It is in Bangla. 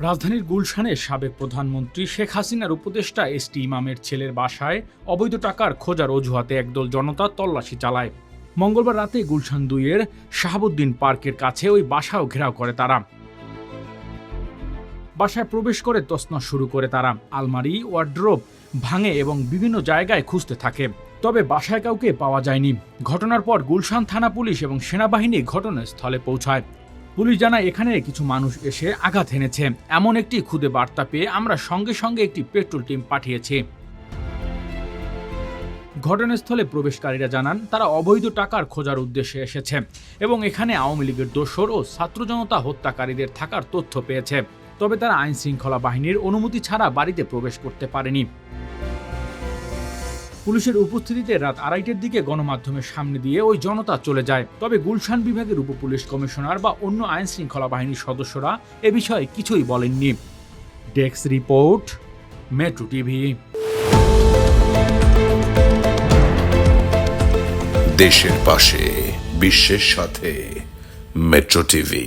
রাজধানীর গুলশানে সাবেক প্রধানমন্ত্রী শেখ হাসিনার উপদেষ্টা এস টি ইমামের ছেলের বাসায় অবৈধ টাকার খোঁজার অজুহাতে একদল জনতা তল্লাশি চালায়। মঙ্গলবার রাতে গুলশান দুইয়ের শাহাবুদ্দিন পার্কের কাছে ওই বাসাও ঘেরাও করে তারা। বাসায় প্রবেশ করে তছনছ শুরু করে তারা। আলমারি, ওয়ার্ড্রোব ভাঙে এবং বিভিন্ন জায়গায় খুঁজতে থাকে। তবে বাসায় কাউকে পাওয়া যায়নি। ঘটনার পর গুলশান থানা পুলিশ এবং সেনাবাহিনী ঘটনাস্থলে পৌঁছায়। পুলিশ জানায় এখানে কিছু মানুষ এসে আঘাত এনেছে। এমন একটি খুদে বার্তা পেয়ে আমরা সঙ্গে সঙ্গে একটি পেট্রোল টিম পাঠিয়েছি। ঘটনাস্থলে প্রবেশকারীরা জানান, তারা অবৈধ টাকার খোঁজার উদ্দেশ্যে এসেছে এবং এখানে আওয়ামী লীগের দোসর ও ছাত্র জনতা হত্যাকারীদের থাকার তথ্য পেয়েছে। তবে তারা আইন শৃঙ্খলা বাহিনীর অনুমতি ছাড়া বাড়িতে প্রবেশ করতে পারেনি। পুলিশের উপস্থিতিতে রাত আড়াইটের দিকে গণমাধ্যমের সামনে দিয়ে ওই জনতা চলে যায়। তবে গুলশান বিভাগের উপপুলিশ কমিশনার বা অন্য আইন শৃঙ্খলা বাহিনীর সদস্যরা এ বিষয়ে কিছুই বলেননি। Desk report, metro TV. দেশের পাশে, বিশ্বের সাথে, মেট্রো টিভি।